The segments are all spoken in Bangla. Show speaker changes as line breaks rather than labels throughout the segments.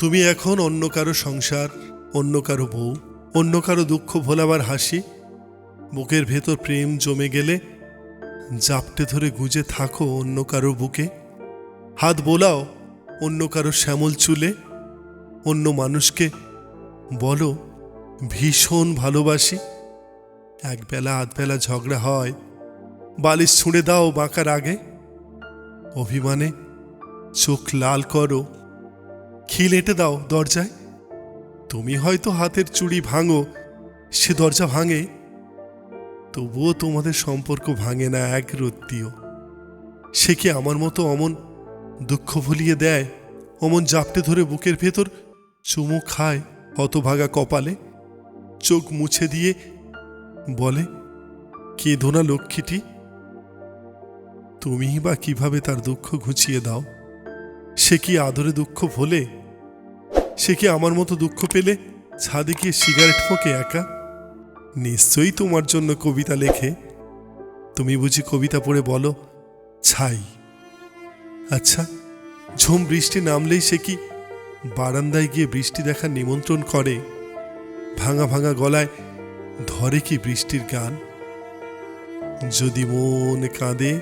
তুমি এখন অন্য কারও সংসার, অন্য কারও বউ, অন্য কারও দুঃখ ভোলাবার হাসি। বুকের ভেতর প্রেম জমে গেলে জাপটে ধরে গুজে থাকো অন্য কারও বুকে। হাত বোলাও অন্য কারও শ্যামল চুলে। অন্য মানুষকে বলো, ভীষণ ভালোবাসি। একবেলা আধবেলা ঝগড়া হয়, বালিশ ছুঁড়ে দাও বাঁকার আগে। অভিমানে চোখ লাল করো। খিল এঁটে দাও দরজায়? তুমি হয়তো হাতের চুড়ি ভাঙো, সে দরজা ভাঙে। তবুও তোমাদের সম্পর্ক ভাঙে না এক রত্তিও। সে কি আমার মতো অমন দুঃখ ভুলিয়ে দেয়, অমন জাপটে ধরে বুকের ভেতর চুমু খায় হতভাগা কপালে? চোখ মুছে দিয়ে বলে, কেঁদো না লক্ষ্মীটি। তুমিই বা কীভাবে তার দুঃখ ঘুচিয়ে দাও? সে কি আদরে দুঃখ ভোলে? সে কি আমার মতো দুঃখ পেলে? ছাদে গিয়ে সিগারেট ফোঁকে একা? নিশ্চয়ই তোমার জন্য কবিতা লেখে। তুমি বুঝি কবিতা পড়ে বলো, ছাই। আচ্ছা ঝুম বৃষ্টি নামলেই সে কি? বারান্দায় গিয়ে বৃষ্টি দেখার নিমন্ত্রণ করে। ভাঙা ভাঙা গলায় ধরে কি বৃষ্টির গান? যদি মন কাঁদে,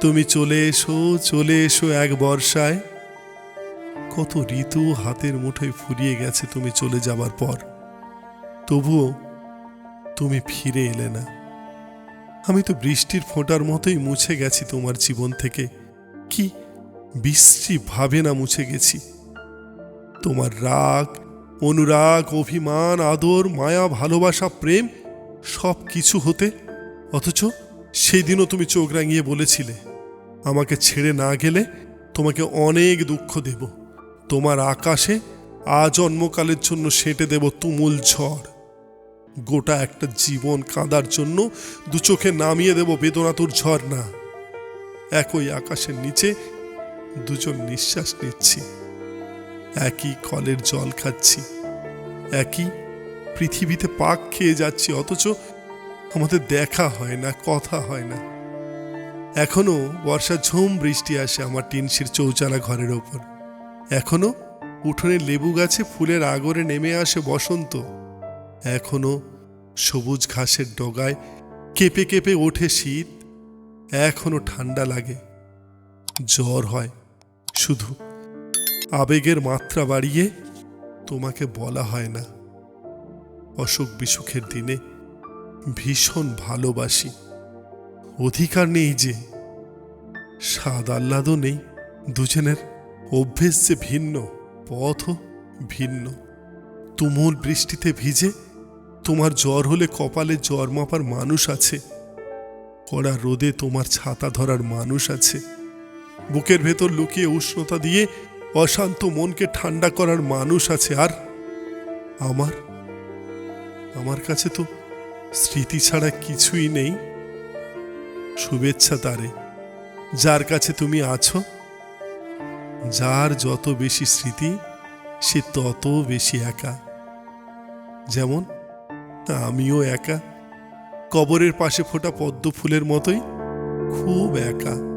তুমি চলে এসো চলে এসো এক বর্ষায়। কত ঋতু হাতের মুঠোয় ফুরিয়ে গেছে তুমি চলে যাবার পর। তবুও তুমি ফিরে এলে না। আমি তো বৃষ্টির ফোঁটার মতোই মুছে গেছি তোমার জীবন থেকে। কি বিশ্রী ভাবে না মুছে গেছি। তোমার রাগ, অনুরাগ, অভিমান, আদর, মায়া, ভালোবাসা, প্রেম সব কিছু হতে অথচ সেই দিনও তুমি চোখ রাঙিয়ে বলেছিলে, আমাকে ছেড়ে না গেলে তোমাকে অনেক দুঃখ দেব। তোমার আকাশে আজন্মকালের জন্য সেঁটে দেব তুমুল ঝড়। গোটা একটা জীবন কাঁদার জন্য দু চোখে নামিয়ে দেব বেদনাতুর ঝর্ণা। একই আকাশের নিচে দুজন নিঃশ্বাস নিচ্ছি। একই কলের জল খাচ্ছি। একই পৃথিবীতে পাক খেয়ে যাচ্ছি, অথচ আমাদের দেখা হয় না, কথা হয় না। এখনও বর্ষা ঝুম বৃষ্টি আসে আমার টিনশির চৌচালা ঘরের ওপর। এখনও উঠোনে লেবু গাছে ফুলের আগরে নেমে আসে বসন্ত। এখনও সবুজ ঘাসের ডগায় কেঁপে কেঁপে ওঠে শীত। এখনও ঠান্ডা লাগে। জ্বর হয়। শুধু আবেগের মাত্রা বাড়িয়ে তোমাকে বলা হয় না। অসুখ বিসুখের দিনে ভীষণ ভালোবাসি। অধিকার নেই যে, স্বাদ আহ্লাদও নেই দুজনের। অভ্যেস যে ভিন্ন, পথও ভিন্ন। তুমুল বৃষ্টিতে ভিজে তোমার জ্বর হলে কপালে জ্বর মাপার মানুষ আছে। কড়া রোদে তোমার ছাতা ধরার মানুষ আছে। বুকের ভেতর লুকিয়ে উষ্ণতা দিয়ে অশান্ত মনকে ঠান্ডা করার মানুষ আছে। আর আমার আমার কাছে তো স্মৃতি ছাড়া কিছুই নেই। শুভেচ্ছা তারে, যার কাছে তুমি আছো যার যত বেশি স্মৃতি, সে তত বেশি একা। যেমন আমিও একা। কবরের পাশে ফোটা পদ্ম ফুলের মতোই খুব একা।